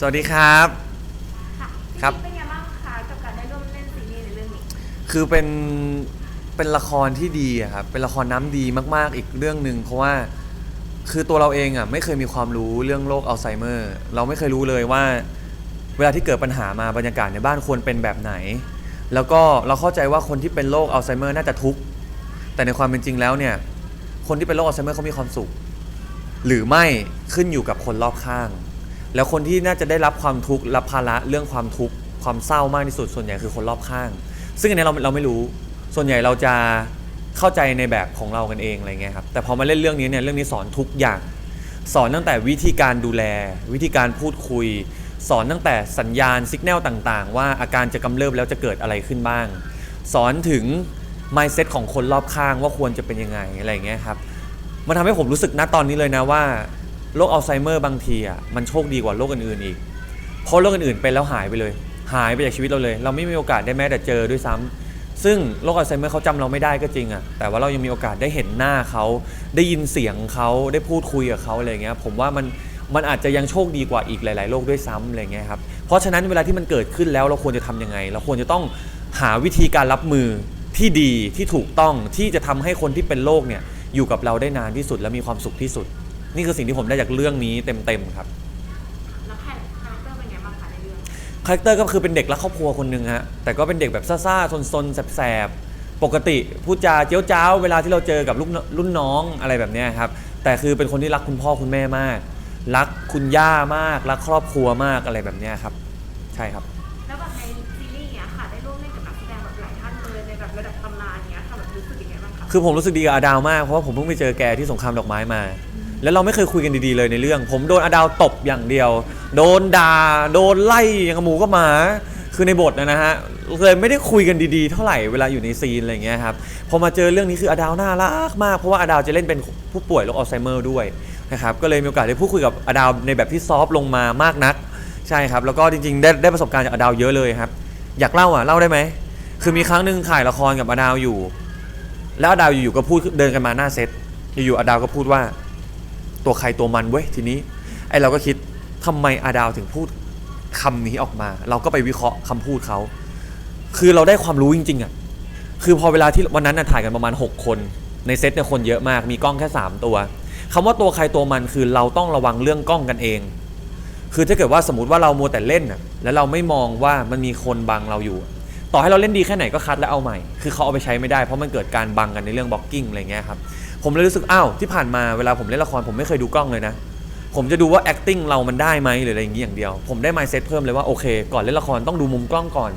สวัสดีครับ ค่ะครับ พี่เป็นไงบ้างคะกับการได้ร่วมเล่นซีรีส์ในเรื่องนี้คือเป็นเป็นละครที่ดีอะครับ เป็นละครน้ำดีมากๆ อีกเรื่องหนึ่งเพราะว่าคือตัวเราเองอะไม่เคยมีความรู้เรื่องโรคอัลไซเมอร์ เราไม่เคยรู้เลยว่า เวลาที่เกิดปัญหามาบรรยากาศในบ้านควรเป็นแบบไหน แล้วก็เราเข้าใจว่าคนที่เป็นโรคอัลไซเมอร์น่าจะทุกข์แต่ในความเป็นจริงแล้วเนี่ย คนที่เป็นโรคอัลไซเมอร์เขามีความสุข หรือไม่ขึ้นอยู่กับคนรอบข้าง แล้วคนที่น่าจะได้รับความทุกข์รับภาระเรื่องความทุกข์ความเศร้ามากที่สุดส่วนใหญ่คือคนรอบข้าง ซึ่งอันนี้เราเราไม่รู้ส่วนใหญ่เราจะเข้าใจในแบบของเรากันเองอะไรเงี้ยครับแต่พอมาเล่นเรื่องนี้เนี่ยเรื่องนี้สอนทุกอย่าง สอนตั้งแต่วิธีการดูแล วิธีการพูดคุย สอนตั้งแต่สัญญาณสัญญาณต่างๆ ว่าอาการจะกำเริบแล้วจะเกิดอะไรขึ้นบ้าง สอนถึง mindset ของคนรอบข้างว่าควรจะเป็นยังไงอะไรเงี้ยครับมันทำให้ผมรู้สึกณตอนนี้เลยนะว่า โรคอัลไซเมอร์บางทีอะมันโชคดีกว่าโรคอื่นๆอีก เพราะโรคอื่นๆเป็นแล้วหายไปเลย หายไปจากชีวิตเราเลย เราไม่มีโอกาสได้แม้แต่เจอด้วยซ้ำซึ่งโรคอัลไซเมอร์เขาจำเราไม่ได้ก็จริงอะแต่ว่าเรายังมีโอกาสได้เห็นหน้าเขา ได้ยินเสียงเขาได้พูดคุยกับเขาอะไรเงี้ยผมว่ามันมันอาจจะยังโชคดีกว่าอีกหลาย ๆ โรคด้วยซ้ำอะไรเงี้ยครับ เพราะฉะนั้นเวลาที่มันเกิดขึ้นแล้วเราควรจะทำยังไง เราควรจะต้องหาวิธีการรับมือที่ดีที่ถูกต้องที่จะทำให้คนที่เป็นโรคเนี่ยอยู่กับเราได้นานที่สุดและมีความสุขที่สุด นี่คือสิ่งที่ผมได้จากเรื่องนี้เต็มๆครับ แล้วคาแรคเตอร์เป็นไงบ้างคะในเรื่องคาแรคเตอร์ก็คือเป็นเด็กรักครอบครัวคนหนึ่งฮะ แต่ก็เป็นเด็กแบบซ่าๆซนๆแสบๆ ปกติพูดจาเจียวจ้าวเวลาที่เราเจอกับลูกนรุ่นน้องอะไรแบบเนี้ยครับ แต่คือเป็นคนที่รักคุณพ่อคุณแม่มาก รักคุณย่ามาก รักครอบครัวมากอะไรแบบเนี้ยครับ ใช่ครับ แล้วแบบในซีรีส์เนี้ยค่ะได้ร่วมเล่นกับนักแสดงแบบหลายท่านเลยในแบบระดับตำนานเนี้ยค่ะแบบรู้สึกยังไงบ้างคะคือผมรู้สึกดีกับอาดาวมากเพราะว่าผมเพิ่งไปเจอแกที่สงครามดอกไม้มา แล้วเราไม่เคยคุยกันดีๆเลยในเรื่อง ผมโดนอาดาวตบอย่างเดียว โดนด่าโดนไล่อย่างกับหมูก็หมาคือในบทนะนะฮะเลยไม่ได้คุยกันดีๆ เท่าไหร่เวลาอยู่ในซีนอะไรเงี้ยครับพอมาเจอเรื่องนี้คืออาดาวน่ารักมากเพราะว่าอาดาวจะเล่นเป็นผู้ป่วยโรคอัลไซเมอร์ด้วยนะครับก็เลยมีโอกาสได้พูดคุยกับอาดาวในแบบที่ซอฟลงมามากนัก ใช่ครับ แล้วก็จริงๆ ได้ได้ประสบการณ์จากอาดาวเยอะเลยครับ อยากเล่าอะเล่าได้ไหมคือมีครั้งหนึ่งถ่ายละครกับอาดาวอยู่ แล้วอาดาวอยู่ๆก็พูดเดินกันมาหน้าเซตอยู่ๆอาดาวก็พูดว่า ตัวใครตัวมันเว้ยทีนี้ไอเราก็คิดทำไมอาดาวถึงพูดคำนี้ออกมา เราก็ไปวิเคราะห์คำพูดเขา คือเราได้ความรู้จริงๆอะคือพอเวลาที่วันนั้นน่ะถ่ายกันประมาณ 6 คนในเซตเนี่ยคนเยอะมาก มีกล้องแค่ 3 ตัวคำว่าตัวใครตัวมันคือเราต้องระวังเรื่องกล้องกันเอง คือถ้าเกิดว่าสมมติว่าเรามัวแต่เล่นน่ะแล้วเราไม่มองว่ามันมีคนบังเราอยู่ ต่อให้เราเล่นดีแค่ไหนก็คัดแล้วเอาใหม่ คือเขาเอาไปใช้ไม่ได้เพราะมันเกิดการบังกันในเรื่องบล็อกกิ้งอะไรเงี้ยครับ ผมเลยรู้สึกอ้าวที่ผ่านมาเวลาผมเล่นละครผมไม่เคยดูกล้องเลยนะ ผมจะดูว่า acting เรามันได้ไหมหรืออะไรอย่างนี้อย่างเดียว ผมได้ mindset เพิ่มเลยว่าโอเค ก่อนเล่นละครต้องดูมุมกล้องก่อน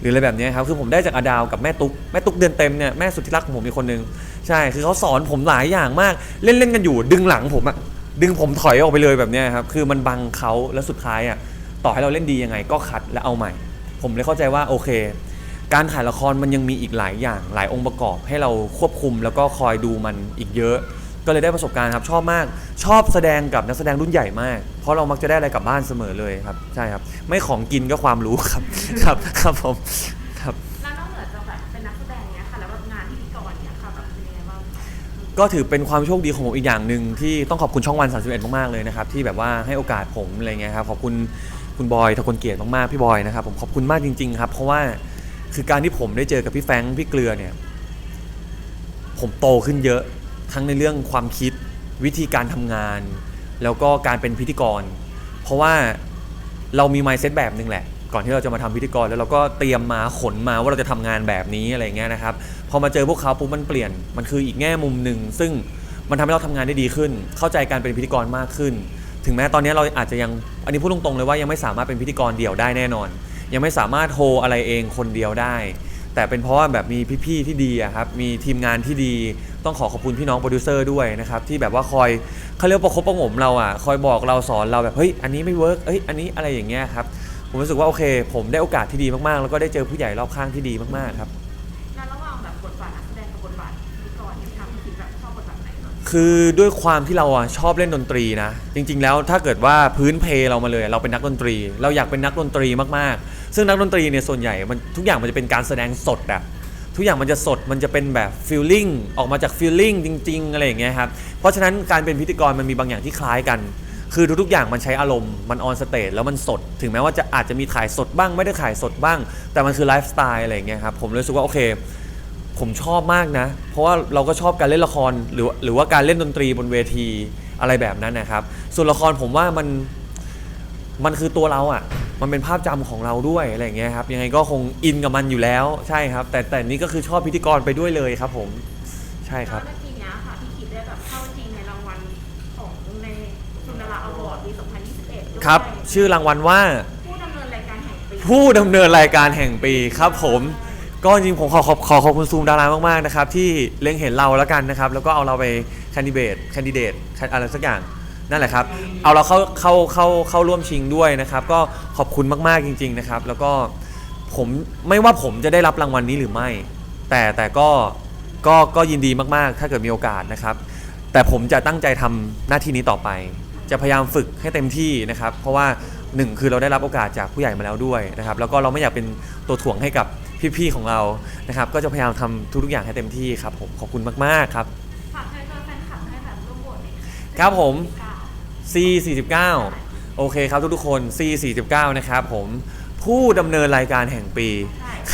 หรืออะไรแบบนี้ครับคือผมได้จากอาดาวกับแม่ตุ๊กแม่ตุ๊กเดือนเต็มเนี่ยแม่สุดที่รักของผมมีคนหนึงใช่คือเขาสอนผมหลายอย่างมากเล่นเล่นๆกันอยู่ ดึงหลังผมอะดึงผมถอยออกไปเลยแบบนี้ครับคือมันบังเขาแล้วสุดท้ายอะต่อให้เราเล่นดียังไงก็คัดและเอาใหม่ ผมเลยเข้าใจว่าโอเค การถ่ายละครมันยังมีอีกหลายอย่างหลายองค์ประกอบให้เราควบคุมแล้วก็คอยดูมันอีกเยอะ ก็เลยได้ประสบการณ์ครับชอบมาก ชอบแสดงกับนักแสดงรุ่นใหญ่มาก เพราะเรามักจะได้อะไรกลับบ้านเสมอเลยครับ ใช่ครับ ไม่ของกินก็ความรู้ครับ ครับครับผมครับ แล้วนอกเหนือจากแบบเป็นนักแสดงเนี้ยค่ะแล้วแบบงานพิธีกรเนี้ยค่ะแบบเป็นยังไงบ้างก็ถือเป็นความโชคดีของผมอีกอย่างหนึ่งที่ต้องขอบคุณช่องวัน 31 มากๆเลยนะครับที่แบบว่าให้โอกาสผมอะไรเงี้ยครับขอบคุณคุณบอยทคนเกียรติมากๆพี่บอยนะครับผมขอบคุณมากจริง ๆ ครับ เพราะว่า คือการที่ผมได้เจอกับพี่แฟงพี่เกลือเนี่ย ผมโตขึ้นเยอะทั้งในเรื่องความคิดวิธีการทำงาน แล้วก็การเป็นพิธีกร เพราะว่าเรามี mindset แบบหนึ่งแหละ ก่อนที่เราจะมาทำพิธีกรแล้วเราก็เตรียมมาขนมาว่าเราจะทำงานแบบนี้อะไรเงี้ยนะครับพอมาเจอพวกเขาปุ๊บมันเปลี่ยนมันคืออีกแง่มุมหนึ่งซึ่งมันทำให้เราทำงานได้ดีขึ้น เข้าใจการเป็นพิธีกรมากขึ้น ถึงแม้ตอนนี้เราอาจจะยังอันนี้พูดตรงๆเลยว่ายังไม่สามารถเป็นพิธีกรเดี่ยวได้แน่นอน ยังไม่สามารถโฮอะไรเองคนเดียวได้ แต่เป็นเพราะว่าแบบมีพี่ๆที่ดีอะครับมีทีมงานที่ดีต้องขอขอบคุณพี่น้องโปรดิวเซอร์ด้วยนะครับที่แบบว่าคอยเขาเรียกว่าประคบประหงมเราอะคอยบอกเราสอนเราแบบเฮ้ยอันนี้ไม่เวิร์กเอ้ยอันนี้อะไรอย่างเงี้ยครับผมรู้สึกว่าโอเค ผมได้โอกาสที่ดีมากๆ แล้วก็ได้เจอผู้ใหญ่รอบข้างที่ดีมากๆครับแล้วระหว่างแบบบทบาทนักแสดงกับบทบาทพิธีกรเนี่ยทำให้คิดแบบชอบบทบาทไหนก่อนคือด้วยความที่เราอะชอบเล่นดนตรีนะ จริง ๆ แล้วถ้าเกิดว่าพื้นเพเรามาเลย เราเป็นนักดนตรี เราอยากเป็นนักดนตรีมากๆ ซึ่งนักดนตรีเนี่ยส่วนใหญ่มันทุกอย่างมันจะเป็นการแสดงสดอะทุกอย่างมันจะสดมันจะเป็นแบบฟีลลิ่งออกมาจากฟีลลิ่งจริง ๆ อะไรอย่างเงี้ยครับเพราะฉะนั้นการเป็นพิธีกรมันมีบางอย่างที่คล้ายกัน คือทุกๆอย่างมันใช้อารมณ์มันออนสเตจแล้วมันสด ถึงแม้ว่าจะอาจจะมีถ่ายสดบ้างไม่ได้ถ่ายสดบ้าง แต่มันคือไลฟ์สไตล์อะไรอย่างเงี้ยครับผมเลยรู้สึกว่าโอเค ผมชอบมากนะ เพราะว่าเราก็ชอบการเล่นละครหรือหรือว่าการเล่นดนตรีบนเวทีอะไรแบบนั้นนะครับ ส่วนละครผมว่ามันมันคือตัวเราอะ่ะ มันเป็นภาพจำของเราด้วยอะไรอย่างเงี้ยครับยังไงก็คงอินกับมันอยู่แล้วใช่ครับ แต่แต่นี่ก็คือชอบพิธีกรไปด้วยเลยครับผมใช่ครับ แล้วในปีเนี้ยค่ะพี่คิดได้แบบเข้าจริงในรางวัลของในสุนทราอวอร์ดปี 2021ด้วยครับชื่อรางวัลว่า ผู้ดำเนินรายการแห่งปีผู้ดำเนินรายการแห่งปีครับผมก็จริงๆผมขอขอบขอขอบคุณซูมดารามากๆนะครับที่เล็งเห็นเราแล้วกันนะครับ แล้วก็เอาเราไปแคนดิเดตแคนดิเดตอะไรสักอย่าง นั่นแหละครับ เอาเราเข้าเข้าเข้าเข้าร่วมชิงด้วยนะครับ ก็ขอบคุณมากๆจริง ๆนะครับ แล้วก็ผมไม่ว่าผมจะได้รับรางวัลนี้หรือไม่ แต่แต่ก็ก็ก็ยินดีมากๆ ถ้าเกิดมีโอกาสนะครับ แต่ผมจะตั้งใจทำหน้าที่นี้ต่อไป จะพยายามฝึกให้เต็มที่นะครับ เพราะว่าหนึ่งคือเราได้รับโอกาสจากผู้ใหญ่มาแล้วด้วยนะครับ แล้วก็เราไม่อยากเป็นตัวถ่วงให้กับพี่ๆของเรานะครับ ก็จะพยายามทำทุกๆอย่างให้เต็มที่ครับผมขอบคุณมากๆครับ ฝากใชิญชวนแฟนคลับให้แบบร่วมโหวตครับผม C49 โอเคครับทุกทุกคน C49 นะครับผมผู้ดำเนินรายการแห่งปี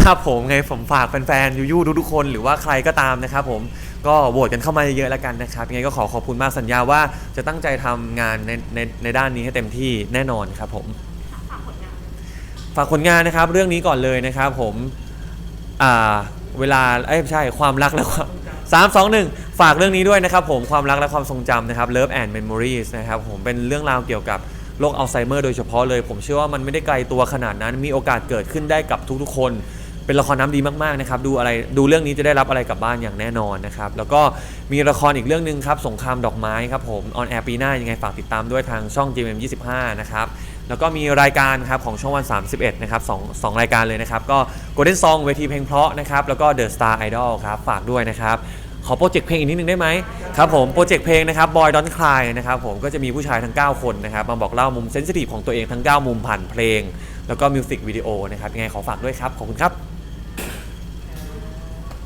ครับผมไงผมฝากแฟนๆยูยูทุกทุกคน หรือว่าใครก็ตามนะครับผมก็โหวตกันเข้ามาเยอะแล้วกันนะครับยังไงก็ขอขอบคุณมากสัญญาว่าจะตั้งใจทำงานในในในด้านนี้ให้เต็มที่แน่นอนครับผม ฝากผลงานนะครับเรื่องนี้ก่อนเลยนะครับผม อ่า เวลาเอ้ใช่ความรักและความสามสองหนึ่ง ฝากเรื่องนี้ด้วยนะครับผมความรักและความทรงจำนะครับ Love and Memories นะครับผมเป็นเรื่องราวเกี่ยวกับโรคอัลไซเมอร์โดยเฉพาะเลย ผมเชื่อว่ามันไม่ได้ไกลตัวขนาดนั้น มีโอกาสเกิดขึ้นได้กับทุกๆคน เป็นละครน้ำดีมากๆนะครับดูอะไรดูเรื่องนี้จะได้รับอะไรกลับบ้านอย่างแน่นอนนะครับแล้วก็มีละครอีกเรื่องหนึ่งครับสงครามดอกไม้ครับผมออนแอร์ปีหน้ายังไงฝากติดตามด้วยทางช่อง GMM 25 นะครับแล้วก็มีรายการครับของช่องวัน 31 นะครับสองสองรายการเลยนะครับก็ Golden Song เวทีเพลงเพราะนะครับแล้วก็ The Star Idol ครับฝากด้วยนะครับ ขอโปรเจกต์เพลงอีกนิดนึงได้ไหมครับผมโปรเจกต์เพลงนะครับบอยดอนคลายนะครับผมก็จะมีผู้ชายทั้ง 9 คนนะครับมาบอกเล่ามุมเซนซิทีฟของตัวเองทั้ง 9 มุมผ่านเพลง แล้วก็มิวสิกวิดีโอนะครับยังไงขอฝากด้วยครับขอบคุณครับ